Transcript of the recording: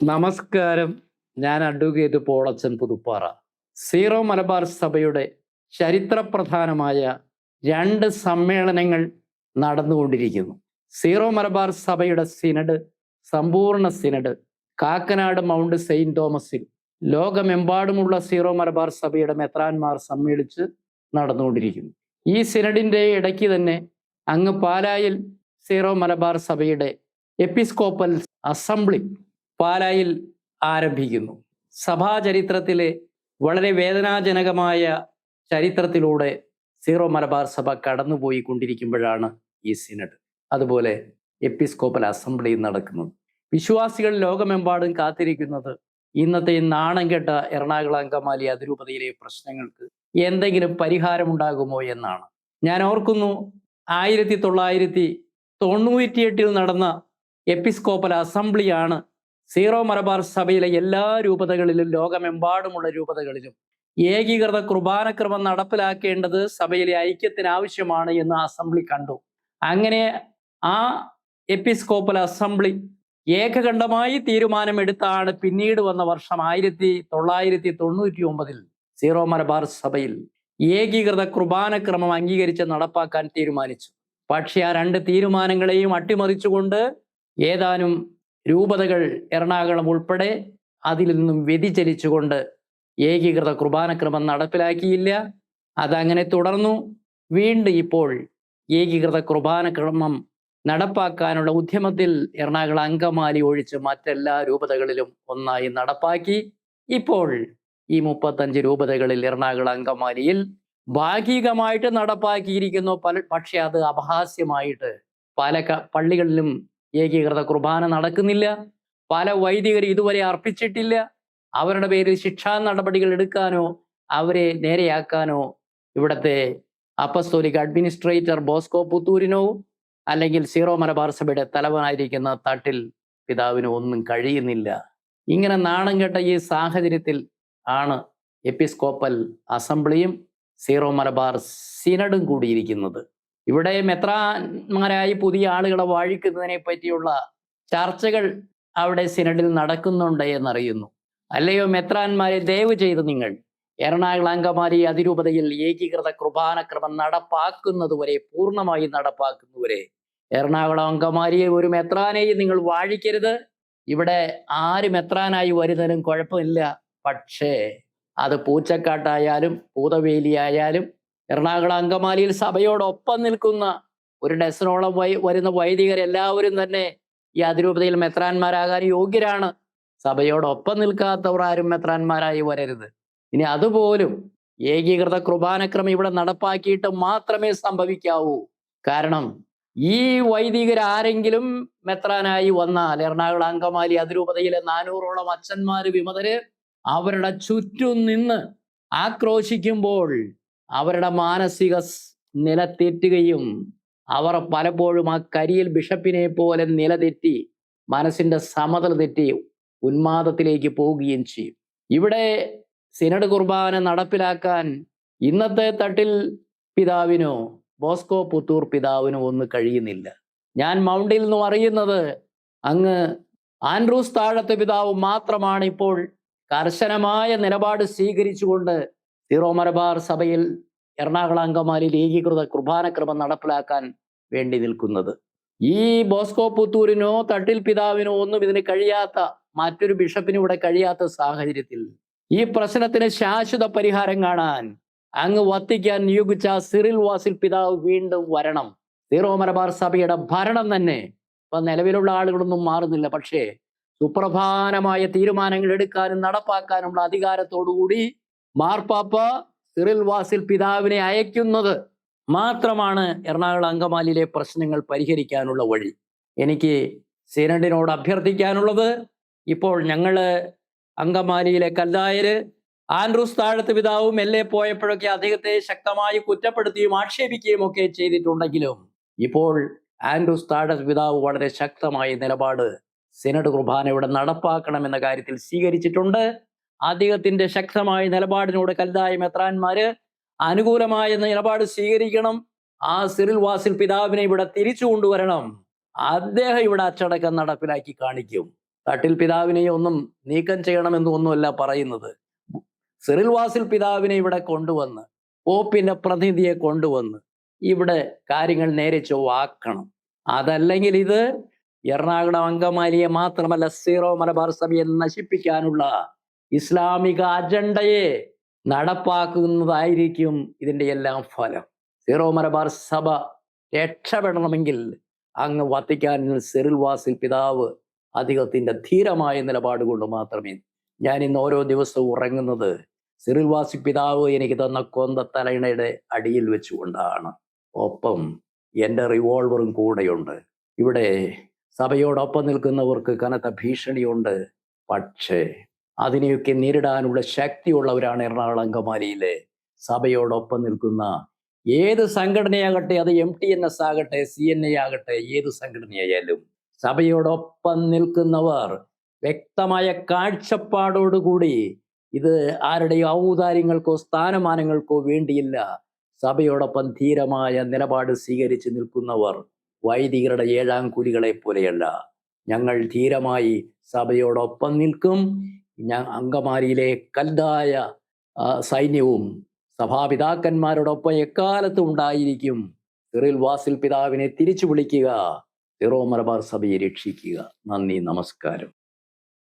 നമസ്കാരം. ഞാൻ advocate Polachan Puthuppara. Zero Malabar സഭയുടെ ചരിത്രപ്രധാനമായ രണ്ട് സമ്മേളനങ്ങൾ നടന്നുകൊണ്ടിരിക്കുന്നു. സീറോ മലബാർ സഭയുടെ സിനഡ് സമ്പൂർണ സിനഡ് കാക്കനാട് മൗണ്ട് സെയിന്റ് തോമസിൽ ലോകമെമ്പാടുമുള്ള സീറോ മലബാർ സഭയുടെ മെത്രാന്മാർ സമ്മേളിച്ച് നടന്നുകൊണ്ടിരിക്കുന്നു. ഈ സിനഡിന്റെ ഇടയ്ക്ക് തന്നെ അങ്ങ് പാലായിൽ സീറോ മലബാർ സഭയുടെ എപ്പിസ്കോപ്പൽ അസംബ്ലി പാലായിൽ ആരംഭിക്കുന്നു. സഭാചരിത്രത്തിലെ വളരെ വേദനാജനകമായ ചരിത്രത്തിലൂടെ സീറോ മലബാർ സഭ കടന്നുപോയി കൊണ്ടിരിക്കുമ്പോഴാണ് ഈ സിനഡ്. അതുപോലെ എപ്പിസ്കോപ്പൽ അസംബ്ലി നടക്കുന്നത്. വിശ്വാസികൾ ലോകമെമ്പാടും കാത്തിരിക്കുന്നത് ഇന്നത്തെ നാണം കെട്ട എറണാകുളം അങ്കമാലി അതിരൂപതയിലെ പ്രശ്നങ്ങൾക്ക് എന്തെങ്കിലും പരിഹാരമുണ്ടാകുമോ എന്നാണ്. ഞാൻ ഓർക്കുന്നു ആയിരത്തി തൊള്ളായിരത്തി തൊണ്ണൂറ്റിയെട്ടിൽ നടന്ന എപ്പിസ്കോപ്പൽ അസംബ്ലിയാണ് സീറോ മലബാർ സഭയിലെ എല്ലാ രൂപതകളിലും ലോകമെമ്പാടുമുള്ള രൂപതകളിലും ഏകീകൃത കുർബാനക്രമം നടപ്പിലാക്കേണ്ടത് സഭയിലെ ഐക്യത്തിന് ആവശ്യമാണ് എന്ന് അസംബ്ലി കണ്ടു. അങ്ങനെ ആ എപ്പിസ്കോപ്പൽ അസംബ്ലി ഏകകണ്ഠമായി തീരുമാനമെടുത്താണ് പിന്നീട് വന്ന വർഷം ആയിരത്തി തൊള്ളായിരത്തി തൊണ്ണൂറ്റി ഒമ്പതിൽ സീറോ മലബാർ സഭയിൽ ഏകീകൃത കുർബാനക്രമം അംഗീകരിച്ച് നടപ്പാക്കാൻ തീരുമാനിച്ചു. പക്ഷേ ആ രണ്ട് തീരുമാനങ്ങളെയും അട്ടിമറിച്ചുകൊണ്ട് ഏതാനും രൂപതകൾ എറണാകുളം ഉൾപ്പെടെ അതിൽ നിന്നും വ്യതിചലിച്ചുകൊണ്ട് ഏകീകൃത കുർബാനക്രമം നടപ്പിലാക്കിയില്ല. അതങ്ങനെ തുടർന്നു. വീണ്ടും ഇപ്പോൾ ഏകീകൃത കുർബാനക്രമം നടപ്പാക്കാനുള്ള ഉദ്യമത്തിൽ എറണാകുളം അങ്കമാലി ഒഴിച്ച് മറ്റെല്ലാ രൂപതകളിലും ഒന്നായി നടപ്പാക്കി. ഇപ്പോൾ ഈ മുപ്പത്തഞ്ച് രൂപതകളിൽ എറണാകുളം അങ്കമാലിയിൽ ഭാഗികമായിട്ട് നടപ്പാക്കിയിരിക്കുന്നു. പല പക്ഷെ അത് അപഹാസ്യമായിട്ട് പല പള്ളികളിലും ഏകീകൃത കുർബാന നടക്കുന്നില്ല. പല വൈദികർ ഇതുവരെ അർപ്പിച്ചിട്ടില്ല. അവരുടെ പേരിൽ ശിക്ഷാ നടപടികൾ എടുക്കാനോ അവരെ നേരെയാക്കാനോ ഇവിടുത്തെ അപ്പസ്തോലിക് അഡ്മിനിസ്ട്രേറ്റർ ബോസ്കോ പുത്തൂരിനോ അല്ലെങ്കിൽ സീറോ മലബാർ സഭയുടെ തലവനായിരിക്കുന്ന തട്ടിൽ പിതാവിനോ ഒന്നും കഴിയുന്നില്ല. ഇങ്ങനെ നാണം കെട്ട ഈ സാഹചര്യത്തിൽ ആണ് എപ്പിസ്കോപ്പൽ അസംബ്ലിയും സീറോ മലബാർ സിനഡും കൂടിയിരിക്കുന്നത്. ഇവിടെ മെത്രാന്മാരായി പുതിയ ആളുകളെ വാഴിക്കുന്നതിനെ പറ്റിയുള്ള ചർച്ചകൾ അവിടെ സിനഡിൽ നടക്കുന്നുണ്ട് എന്നറിയുന്നു. അല്ലയോ മെത്രാന്മാരെ ദയവ് ചെയ്ത് നിങ്ങൾ എറണാകുളം അങ്കമാലി അതിരൂപതയിൽ ഏകീകൃത കുർബാനക്രമം നടപ്പാക്കുന്നതുവരെ പൂർണമായി നടപ്പാക്കുന്നതുവരെ എറണാകുളം അങ്കമാലിയെ ഒരു മെത്രാനെയും നിങ്ങൾ വാഴിക്കരുത്. ഇവിടെ ആര് മെത്രാനായി വരുന്നതിനും കുഴപ്പമില്ല. പക്ഷേ അത് പൂച്ചക്കാട്ടായാലും പൂതവേലിയായാലും എറണാകുളം അങ്കമാലിയിൽ സഭയോടൊപ്പം നിൽക്കുന്ന ഒരു ഡസനോളം വൈ വരുന്ന വൈദികരെല്ലാവരും തന്നെ ഈ അതിരൂപതയിൽ മെത്രാന്മാരാകാൻ യോഗ്യരാണ്. സഭയോടൊപ്പം നിൽക്കാത്തവർ ആരും മെത്രാന്മാരായി വരരുത്. ഇനി അതുപോലും ഏകീകൃത കുർബാനക്രമം ഇവിടെ നടപ്പാക്കിയിട്ട് മാത്രമേ സംഭവിക്കാവൂ. കാരണം ഈ വൈദികരാരെങ്കിലും മെത്രാനായി വന്നാൽ എറണാകുളം അങ്കമാലി അതിരൂപതയിലെ നാനൂറോളം അച്ഛന്മാര് വിമതര് അവരുടെ ചുറ്റും നിന്ന് ആക്രോശിക്കുമ്പോൾ അവരുടെ മാനസിക നില തെറ്റുകയും അവർ പലപ്പോഴും ആ കരിയിൽ ബിഷപ്പിനെ പോലെ നിലതെറ്റി മനസ്സിന്റെ സമതല തെറ്റി ഉന്മാദത്തിലേക്ക് പോവുകയും ചെയ്യും. ഇവിടെ സിനഡ് കുർബാന നടപ്പിലാക്കാൻ ഇന്നത്തെ തട്ടിൽ പിതാവിനോ ബോസ്കോ പുത്തൂർ പിതാവിനോ ഒന്നും കഴിയുന്നില്ല. ഞാൻ മൗണ്ടിൽ നിന്നും അറിയുന്നത് അങ്ങ് ആൻഡ്രൂസ് താഴത്തെ പിതാവ് മാത്രമാണ് ഇപ്പോൾ കർശനമായ നിലപാട് സ്വീകരിച്ചുകൊണ്ട് സീറോ മലബാർ സഭയിൽ എറണാകുളം അങ്കമാലിയിൽ ഏകീകൃത കുർബാനക്രമം നടപ്പിലാക്കാൻ വേണ്ടി നിൽക്കുന്നത്. ഈ ബോസ്കോ പുത്തൂരിനോ തട്ടിൽ പിതാവിനോ ഒന്നും ഇതിന് കഴിയാത്ത മറ്റൊരു ബിഷപ്പിനും ഇവിടെ കഴിയാത്ത സാഹചര്യത്തിൽ ഈ പ്രശ്നത്തിന് ശാശ്വത പരിഹാരം കാണാൻ അങ്ങ് വത്തിക്കാൻ നിയോഗിച്ച സിറിൽ വാസിൽ പിതാവ് വീണ്ടും വരണം. സീറോ മലബാർ സഭയുടെ ഭരണം തന്നെ ഇപ്പൊ നിലവിലുള്ള ആളുകളൊന്നും മാറുന്നില്ല. പക്ഷേ സുപ്രധാനമായ തീരുമാനങ്ങൾ എടുക്കാനും നടപ്പാക്കാനുമുള്ള അധികാരത്തോടുകൂടി മാർപ്പാപ്പ സിറിൽ വാസിൽ പിതാവിനെ അയക്കുന്നത് മാത്രമാണ് എറണാകുളം അങ്കമാലിയിലെ പ്രശ്നങ്ങൾ പരിഹരിക്കാനുള്ള വഴി. എനിക്ക് സിനഡിനോട് അഭ്യർത്ഥിക്കാനുള്ളത് ഇപ്പോൾ ഞങ്ങൾ അങ്കമാലിയിലെ കല്ലായര് ആൻഡ്രൂസ് താഴത്ത് പിതാവും എൽ എ പോയപ്പോഴൊക്കെ അദ്ദേഹത്തെ ശക്തമായി കുറ്റപ്പെടുത്തുകയും ആക്ഷേപിക്കുകയും ഒക്കെ ചെയ്തിട്ടുണ്ടെങ്കിലും ഇപ്പോൾ ആൻഡ്രൂസ് താഴത്ത് പിതാവ് വളരെ ശക്തമായ നിലപാട് സിനഡ് കുർബാന ഇവിടെ നടപ്പാക്കണം എന്ന കാര്യത്തിൽ സ്വീകരിച്ചിട്ടുണ്ട്. അദ്ദേഹത്തിന്റെ ശക്തമായ നിലപാടിനോട് കല്ലായ മെത്രാന്മാര്. അനുകൂലമായ നിലപാട് സ്വീകരിക്കണം. ആ സിറിൽ വാസിൽ പിതാവിനെ ഇവിടെ തിരിച്ചു കൊണ്ടുവരണം. അദ്ദേഹം ഇവിടെ അച്ചടക്കം നടപ്പിലാക്കി കാണിക്കും. തട്ടിൽ പിതാവിനെ ഒന്നും നീക്കം ചെയ്യണമെന്ന് ഒന്നുമല്ല പറയുന്നത്. സിറിൽ വാസിൽ പിതാവിനെ ഇവിടെ കൊണ്ടുവന്ന് പോപ്പിന്റെ പ്രതിനിധിയെ കൊണ്ടുവന്ന് ഇവിടെ കാര്യങ്ങൾ നേരെ ചൊവ്വാക്കണം. അതല്ലെങ്കിൽ ഇത് എറണാകുളം അങ്കമാലിയെ മാത്രമല്ല സീറോ മലബാർ സഭയെ നശിപ്പിക്കാനുള്ള ഇസ്ലാമിക അജണ്ടയെ നടപ്പാക്കുന്നതായിരിക്കും ഇതിന്റെ എല്ലാം ഫലം. സീറോ മലബാർ സഭ രക്ഷപ്പെടണമെങ്കിൽ അങ്ങ് വത്തിക്കാനിൽ സെറിൽ വാസിൽ പിതാവ് അദ്ദേഹത്തിന്റെ ധീരമായ നിലപാട് കൊണ്ട് മാത്രമേ ഞാൻ ഇന്ന് ഓരോ ദിവസവും ഉറങ്ങുന്നത് സിറിൽ വാസി പിതാവ് എനിക്ക് തന്ന കൊന്ത തലയിണയുടെ അടിയിൽ വെച്ചുകൊണ്ടാണ്. ഒപ്പം എന്റെ റിവോൾവറും കൂടെയുണ്ട്. ഇവിടെ സഭയോടൊപ്പം നിൽക്കുന്നവർക്ക് കനത്ത ഭീഷണിയുണ്ട്. പക്ഷേ അതിനെയൊക്കെ നേരിടാനുള്ള ശക്തിയുള്ളവരാണ് എറണാകുളം അങ്കമാലിയിലെ. സഭയോടൊപ്പം നിൽക്കുന്ന ഏത് സംഘടനയാകട്ടെ അത് എം ടി എൻ എസ് ആകട്ടെ സി എൻ എ ആകട്ടെ ഏത് സംഘടനയായാലും സഭയോടൊപ്പം നിൽക്കുന്നവർ വ്യക്തമായ കാഴ്ചപ്പാടോടുകൂടി ഇത് ആരുടെയും ഔദാര്യങ്ങൾക്കോ സ്ഥാനമാനങ്ങൾക്കോ വേണ്ടിയില്ല. സഭയോടൊപ്പം ധീരമായ നിലപാട് സ്വീകരിച്ച് നിൽക്കുന്നവർ വൈദികരുടെ ഏഴാം കൂലികളെ പോലെയല്ല ഞങ്ങൾ ധീരമായി സഭയോടൊപ്പം നിൽക്കും. ഞാൻ അങ്കമാലിയിലെ കൽതായ സൈന്യവും സഭാപിതാക്കന്മാരോടൊപ്പം എക്കാലത്തും ഉണ്ടായിരിക്കും. സിറിൽ വാസിൽ പിതാവിനെ തിരിച്ചു വിളിക്കുക. സിറോ മലബാർ സഭയെ രക്ഷിക്കുക. നന്ദി നമസ്കാരം.